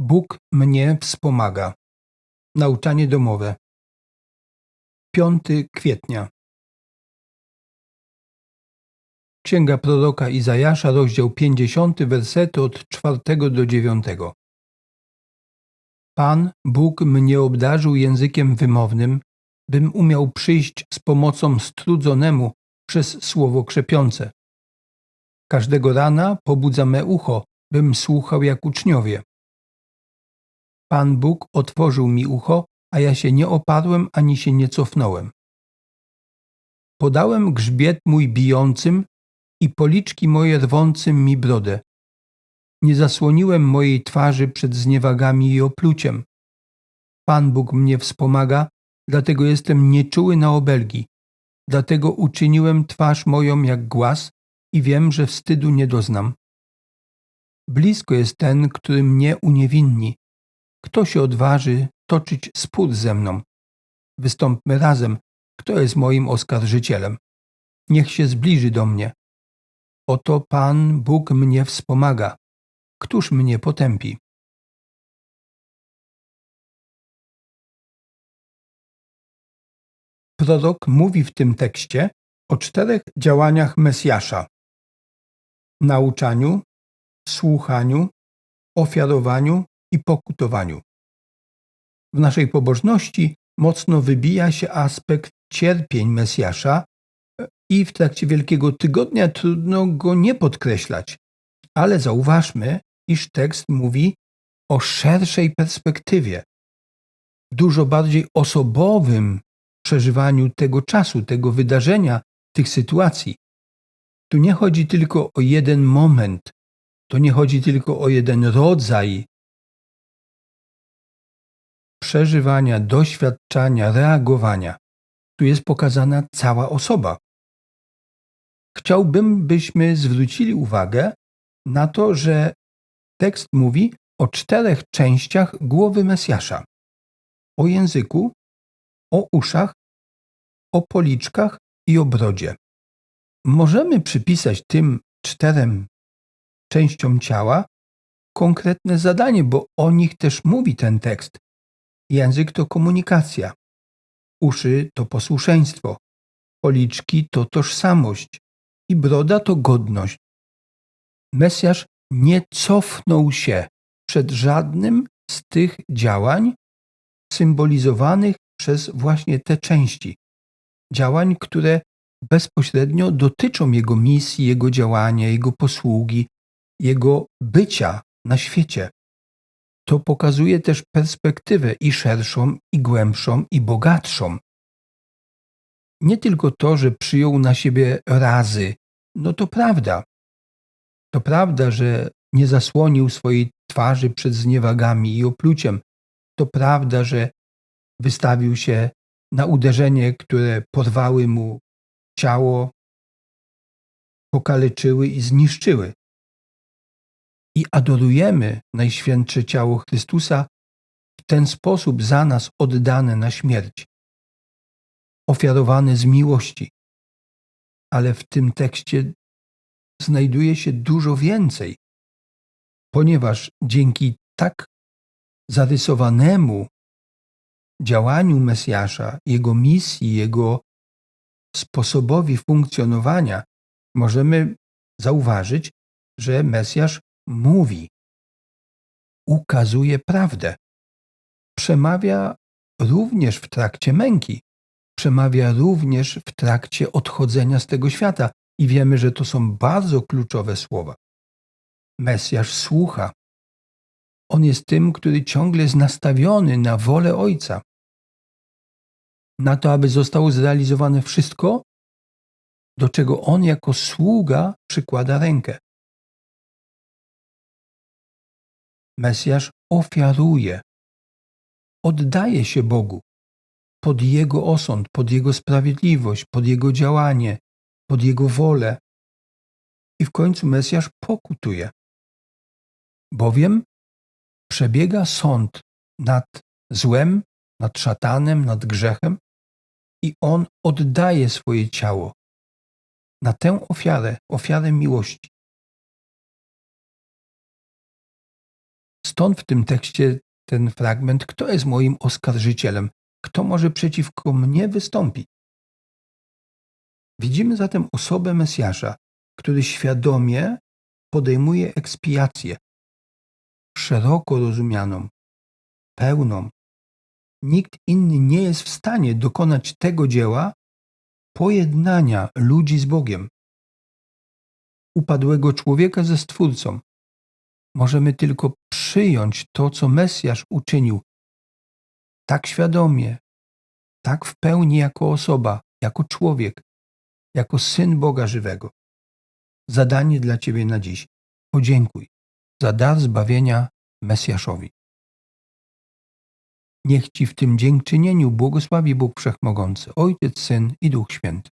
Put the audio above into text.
Bóg mnie wspomaga. Nauczanie domowe. 5 kwietnia. Księga proroka Izajasza, rozdział 50, wersety od 4 do 9. Pan, Bóg mnie obdarzył językiem wymownym, bym umiał przyjść z pomocą strudzonemu przez słowo krzepiące. Każdego rana pobudza me ucho, bym słuchał jak uczniowie. Pan Bóg otworzył mi ucho, a ja się nie oparłem ani się nie cofnąłem. Podałem grzbiet mój bijącym i policzki moje rwącym mi brodę. Nie zasłoniłem mojej twarzy przed zniewagami i opluciem. Pan Bóg mnie wspomaga, dlatego jestem nieczuły na obelgi. Dlatego uczyniłem twarz moją jak głaz i wiem, że wstydu nie doznam. Blisko jest ten, który mnie uniewinni. Kto się odważy toczyć spór ze mną? Wystąpmy razem, kto jest moim oskarżycielem. Niech się zbliży do mnie. Oto Pan Bóg mnie wspomaga. Któż mnie potępi? Prorok mówi w tym tekście o czterech działaniach Mesjasza: nauczaniu, słuchaniu, ofiarowaniu i pokutowaniu. W naszej pobożności mocno wybija się aspekt cierpień Mesjasza i w trakcie Wielkiego Tygodnia trudno go nie podkreślać, ale zauważmy, iż tekst mówi o szerszej perspektywie, dużo bardziej osobowym przeżywaniu tego czasu, tego wydarzenia, tych sytuacji. Tu nie chodzi tylko o jeden moment, to nie chodzi tylko o jeden rodzaj przeżywania, doświadczania, reagowania. Tu jest pokazana cała osoba. Chciałbym, byśmy zwrócili uwagę na to, że tekst mówi o czterech częściach głowy Mesjasza: o języku, o uszach, o policzkach i o brodzie. Możemy przypisać tym czterem częściom ciała konkretne zadanie, bo o nich też mówi ten tekst. Język to komunikacja, uszy to posłuszeństwo, policzki to tożsamość i broda to godność. Mesjasz nie cofnął się przed żadnym z tych działań symbolizowanych przez właśnie te części. Działań, które bezpośrednio dotyczą jego misji, jego działania, jego posługi, jego bycia na świecie. To pokazuje też perspektywę i szerszą, i głębszą, i bogatszą. Nie tylko to, że przyjął na siebie razy, no to prawda. To prawda, że nie zasłonił swojej twarzy przed zniewagami i opluciem. To prawda, że wystawił się na uderzenie, które porwały mu ciało, pokaleczyły i zniszczyły. I adorujemy Najświętsze Ciało Chrystusa w ten sposób za nas oddane na śmierć, ofiarowane z miłości. Ale w tym tekście znajduje się dużo więcej, ponieważ dzięki tak zarysowanemu działaniu Mesjasza, jego misji, jego sposobowi funkcjonowania, możemy zauważyć, że Mesjasz mówi, ukazuje prawdę, przemawia również w trakcie męki, przemawia również w trakcie odchodzenia z tego świata. I wiemy, że to są bardzo kluczowe słowa. Mesjasz słucha. On jest tym, który ciągle jest nastawiony na wolę Ojca na to, aby zostało zrealizowane wszystko, do czego on jako sługa przykłada rękę. Mesjasz ofiaruje, oddaje się Bogu pod Jego osąd, pod Jego sprawiedliwość, pod Jego działanie, pod Jego wolę. I w końcu Mesjasz pokutuje, bowiem przebiega sąd nad złem, nad szatanem, nad grzechem, i on oddaje swoje ciało na tę ofiarę, ofiarę miłości. Stąd w tym tekście ten fragment, kto jest moim oskarżycielem, kto może przeciwko mnie wystąpić. Widzimy zatem osobę Mesjasza, który świadomie podejmuje ekspiację, szeroko rozumianą, pełną. Nikt inny nie jest w stanie dokonać tego dzieła pojednania ludzi z Bogiem, upadłego człowieka ze Stwórcą. Możemy tylko przyjąć to, co Mesjasz uczynił, tak świadomie, tak w pełni jako osoba, jako człowiek, jako syn Boga żywego. Zadanie dla Ciebie na dziś. Podziękuj za dar zbawienia Mesjaszowi. Niech Ci w tym dziękczynieniu błogosławi Bóg Wszechmogący, Ojciec, Syn i Duch Święty.